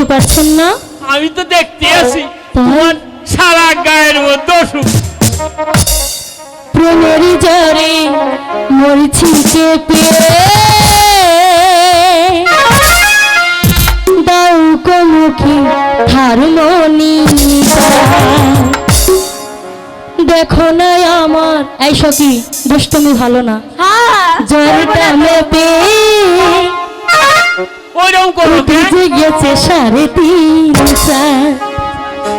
দেখতে পাচ্ছেন না? আমি তো দেখতে আছি। তোমার সারা গায়ের মধ্যে অসুখ। প্রেমেরই জরে মরছি চেপে দাও কমুখী হারমোনি দেখো না আমার এই সখী দুষ্টমি ভালো না। জলটা মেপে গেছে সাড়ে তিন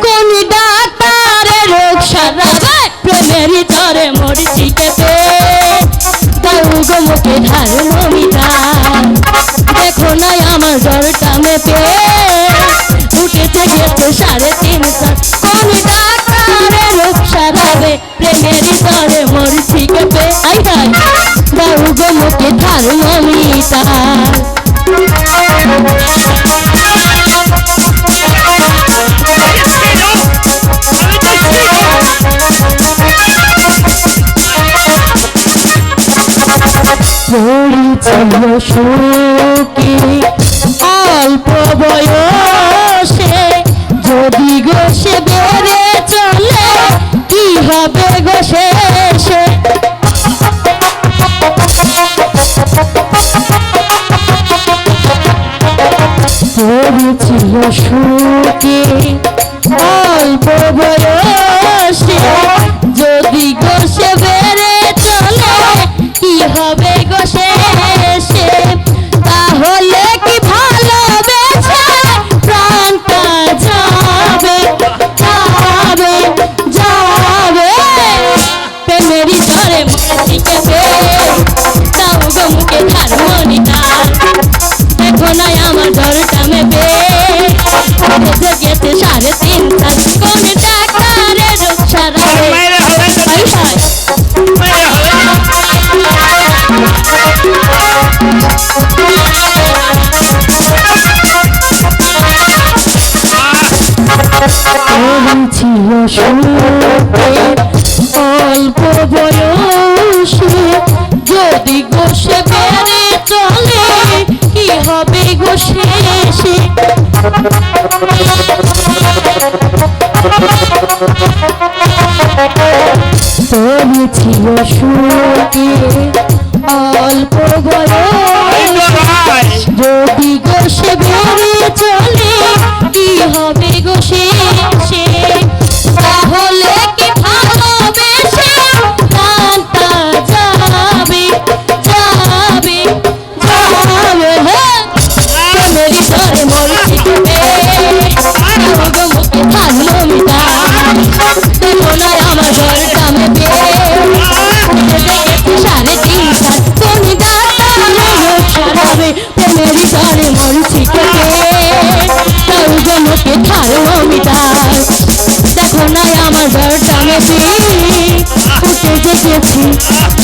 কোন ডাক্তারের রোগ সারাবে প্রেমেরই তরে মরছি কেঁপে দাউ মুখে ধার মমিতা। দেখো না আমার জ্বরটা মেপে। উঠেছে, গেছে সাড়ে তিন চার। কোন ডাক্তারের রোগ সারাবে প্রেমেরই তরে মরছি কেঁপে আই হাই মুখে ধার মমিতা। শোকে অল্প বয়সে যদি গোসে বেড়ে চলে, কি হবে গোসে সে পড়েছিল শোকে অল্প বয়সে আমার জ্বরটা মেপে গেছে সাড়ে তিন চার কোন মায়েরা হবে। ছিল অল্প বয়সে যদি গোসে বেড়ে চলে ছিল অল্প বয়স যদি গোসে চলে কি হবে গোসে দেখো